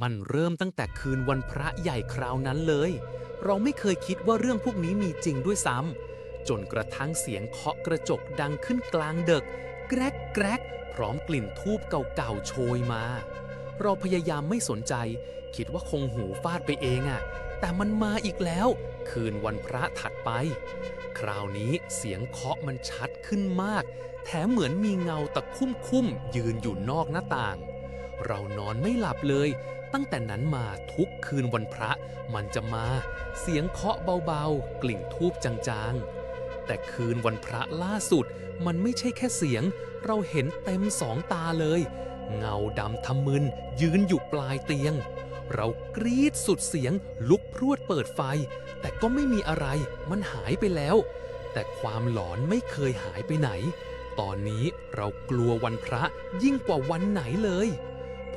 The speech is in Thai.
มันเริ่มตั้งแต่คืนวันพระใหญ่คราวนั้นเลย เราไม่เคยคิดว่าเรื่องพวกนี้มีจริงด้วยซ้ำจนกระทั่งเสียงเคาะกระจกดังขึ้นกลางเดึก แกรกแกรกพร้อมกลิ่นทูบเก่าๆโชยมา เราพยายามไม่สนใจ คิดว่าคงหูฟาดไปเองอะแต่มันมาอีกแล้ว คืนวันพระถัดไป คราวนี้เสียงเคาะมันชัดขึ้นมาก แถมเหมือนมีเงาตะคุ่มคุ่มๆยืนอยู่นอกหน้าต่าง เรานอนไม่หลับเลย ตั้งแต่นั้นมาทุกคืนวันพระ มันจะมา เสียงเคาะเบาๆ กลิ่นทูบจางๆ แต่คืนวันพระล่าสุด มันไม่ใช่แค่เสียง เราเห็นเต็มสองตาเลย เงาดำทำมึน ยืนอยู่ปลายเตียง เรากรีดสุดเสียงลุกพรวดเปิดไฟ แต่ก็ไม่มีอะไร มันหายไปแล้ว แต่ความหลอนไม่เคยหายไปไหนตอนนี้เรากลัววันพระยิ่งกว่าวันไหนเลย